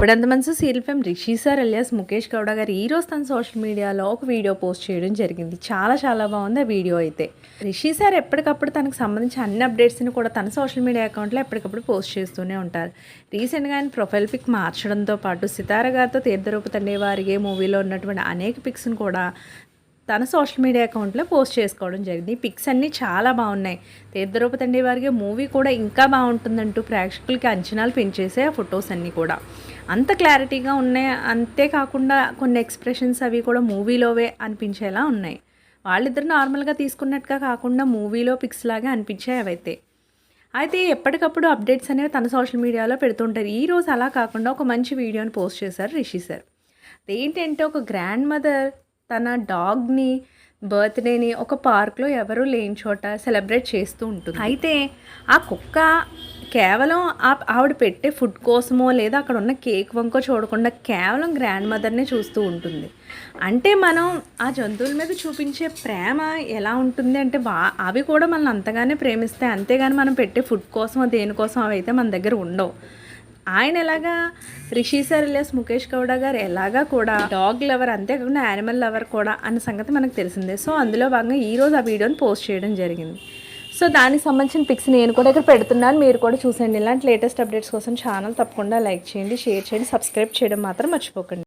ఇప్పుడంత మనసు serial fame Rishi sir alias Mukesh Gowda గారు ఈరోజు తన సోషల్ మీడియాలో ఒక వీడియో పోస్ట్ చేయడం జరిగింది. చాలా చాలా బాగుంది ఆ వీడియో అయితే. రిషి సార్ ఎప్పటికప్పుడు తనకు సంబంధించిన అన్ని అప్డేట్స్ని కూడా తన సోషల్ మీడియా అకౌంట్లో ఎప్పటికప్పుడు పోస్ట్ చేస్తూనే ఉంటారు. రీసెంట్గా ఆయన ప్రొఫైల్ పిక్ మార్చడంతో పాటు సితార గారితో తీర్థరూప తండ్రి వారికి మూవీలో ఉన్నటువంటి అనేక పిక్స్ని కూడా తన సోషల్ మీడియా అకౌంట్లో పోస్ట్ చేసుకోవడం జరిగింది. ఈ పిక్స్ అన్నీ చాలా బాగున్నాయి. తీర్థరూప తండ్రి వారికి మూవీ కూడా ఇంకా బాగుంటుందంటూ ప్రేక్షకులకి అంచనాలు పెంచేసే ఆ ఫొటోస్ అన్నీ కూడా. అంత క్లారిటీగా ఉన్నాయి. అంతేకాకుండా కొన్ని ఎక్స్ప్రెషన్స్ అవి కూడా మూవీలోవే అనిపించేలా ఉన్నాయి. వాళ్ళిద్దరు నార్మల్గా తీసుకున్నట్టుగా కాకుండా మూవీలో పిక్స్ లాగా అనిపించాయి అవైతే. అయితే ఎప్పటికప్పుడు అప్డేట్స్ అనేవి తన సోషల్ మీడియాలో పెడుతుంటారు ఈ రోజు అలా కాకుండా ఒక మంచి వీడియోని పోస్ట్ చేశారు రిషి సార్. ఏంటంటే ఒక గ్రాండ్ మదర్ తన డాగ్ని బర్త్డేని ఒక పార్క్లో ఎవరు లేని చోట సెలబ్రేట్ చేస్తూ ఉంటుంది. అయితే ఆ కుక్క కేవలం ఆ ఆవిడ పెట్టే ఫుడ్ కోసమో లేదా అక్కడ ఉన్న కేక్ వంకో చూడకుండా కేవలం గ్రాండ్ మదర్నే చూస్తూ ఉంటుంది. అంటే మనం ఆ జంతువుల మీద చూపించే ప్రేమ ఎలా ఉంటుంది అంటే బా అవి కూడా మనల్ని అంతగానే ప్రేమిస్తాయి. అంతేగాని మనం పెట్టే ఫుడ్ కోసమో దేనికోసం అవి అయితే మన దగ్గర ఉండవు. ఆయన ఎలాగా? రిషి సార్ ఇలియాస్ ముఖేష్ గౌడ గారు ఎలాగా కూడా డాగ్ లవర్ అంతేకాకుండా యానిమల్ లవర్ కూడా అన్న సంగతి మనకు తెలిసిందే. సో అందులో భాగంగా ఈరోజు ఆ వీడియోని పోస్ట్ చేయడం జరిగింది. సో దానికి సంబంధించిన పిక్స్ నేను కూడా ఇక్కడ పెడుతున్నాను. మీరు కూడా చూసండి ఇలాంటి లేటెస్ట్ అప్డేట్స్ కోసం ఛానల్ తప్పకుండా లైక్ చేయండి షేర్ చేయండి సబ్స్క్రైబ్ చేయడం మాత్రం మర్చిపోకండి.